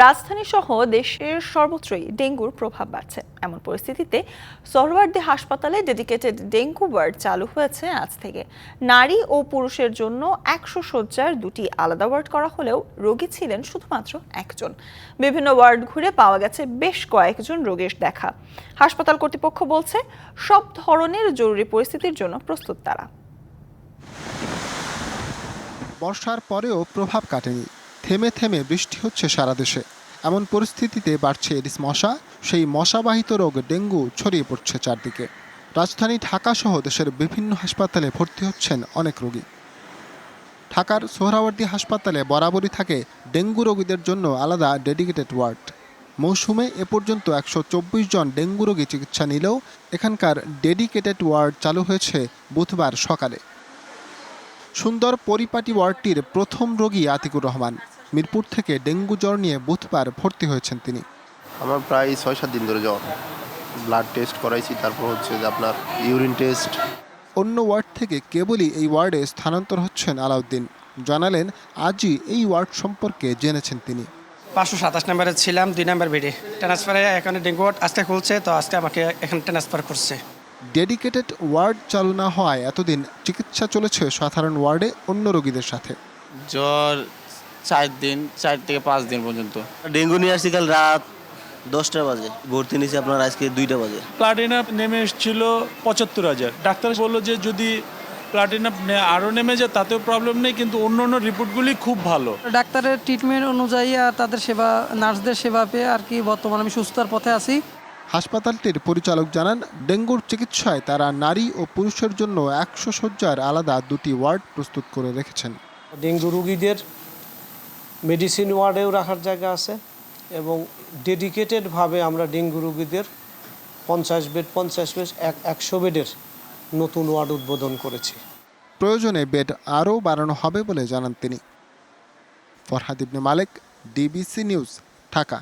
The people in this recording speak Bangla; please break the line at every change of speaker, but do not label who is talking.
রাজধানী সহ দেশের সর্বত্রই ডেঙ্গুর প্রভাব বাড়ছে। এমন পরিস্থিতিতে সোহরাওয়ার্দী হাসপাতালে ডেডিকেটেড ডেঙ্গু ওয়ার্ড চালু হয়েছে আজ থেকে। নারী ও পুরুষের জন্য একশো শয্যার দুটি আলাদা ওয়ার্ড করা হলেও রোগী ছিলেন শুধুমাত্র একজন। বিভিন্ন ওয়ার্ড ঘুরে পাওয়া গেছে বেশ কয়েকজন রোগীর দেখা। হাসপাতাল কর্তৃপক্ষ বলছে, সব ধরনের জরুরি পরিস্থিতির জন্য প্রস্তুত তারা।
বর্ষার পরেও প্রভাব কাটেনি। থেমে থেমে বৃষ্টি হচ্ছে সারা দেশে। এমন পরিস্থিতিতে বাড়ছে এডিস মশা, সেই মশাবাহিত রোগ ডেঙ্গু ছড়িয়ে পড়ছে চারদিকে। রাজধানী ঢাকা সহ দেশের বিভিন্ন হাসপাতালে ভর্তি হচ্ছেন অনেক রোগী। ঢাকার সোহরাওয়ার্দী হাসপাতালে বরাবরই থাকে ডেঙ্গু রোগীদের জন্য আলাদা ডেডিকেটেড ওয়ার্ড। মৌসুমে এ পর্যন্ত একশো চব্বিশ জন ডেঙ্গু রোগী চিকিৎসা নিলেও এখানকার ডেডিকেটেড ওয়ার্ড চালু হয়েছে বুধবার সকালে। সুন্দর পরিপাটি ওয়ার্ডটির প্রথম রোগী আতিকুর রহমান। মিরপুর থেকে ডেঙ্গু জ্বর নিয়ে বুধবার ভর্তি হয়েছেন তিনি।
আমার প্রায় ছয় সাত দিন ধরে জ্বর। ব্লাড টেস্ট করাইছি তারপর হচ্ছে যে আপনার ইউরিন টেস্ট।
অন্য ওয়ার্ড থেকে কেবলই এই ওয়ার্ডে স্থানান্তর হচ্ছেন আলাউদ্দিন। জানালেন আজই এই ওয়ার্ড সম্পর্কে জেনেছেন তিনি।
পাঁচশো সাতাশ নাম্বারে ছিলাম দুই নাম্বার বেডে। ট্রান্সফারে এখানে ডেঙ্গু ওয়ার্ড আজকে খুলছে তো আজকে আমাকে এখানে ট্রান্সফার করছে।
ডেডিকেটেড ওয়ার্ড চালু না হওয়ায় এতদিন চিকিৎসা চলেছে সাধারণ ওয়ার্ডে অন্য রোগীদের সাথে।
জ্বর চার দিন চার থেকে পাঁচ দিন পর্যন্ত।
ডেঙ্গু নিয়ে আসছি কাল রাত দশটা বাজে। ভর্তি নিয়েছি আপনার আজকে দুইটা বাজে।
প্লাটিনাম নেমে এসেছিল পঁচাত্তর হাজার। ডাক্তার বলল যে যদি প্লাটিনাম আরও নেমে যায় তাতেও প্রবলেম নেই কিন্তু অন্য অন্য রিপোর্টগুলি খুব ভালো।
ডাক্তারের ট্রিটমেন্ট অনুযায়ী আর তাদের সেবা নার্সদের সেবা পেয়ে আর কি বর্তমানে আমি সুস্থতার পথে আছি।
হাসপাতালটির পরিচালক জানান ডেঙ্গুর চিকিৎসায় তারা নারী ও পুরুষের জন্য একশো শয্যার আলাদা দুটি ওয়ার্ড প্রস্তুত করে রেখেছেন।
ডেঙ্গু রুগীদের মেডিসিন ওয়ার্ডেও রাখার জায়গা আছে এবং ডেডিকেটেডভাবে আমরা ডেঙ্গু রোগীদের পঞ্চাশ বেড পঞ্চাশ বেড, এক, একশো বেডের নতুন ওয়ার্ড উদ্বোধন করেছি।
প্রয়োজনে বেড আরও বাড়ানো হবে বলে জানান তিনি। Farhad Ibne Malik, DBC news, Dhaka.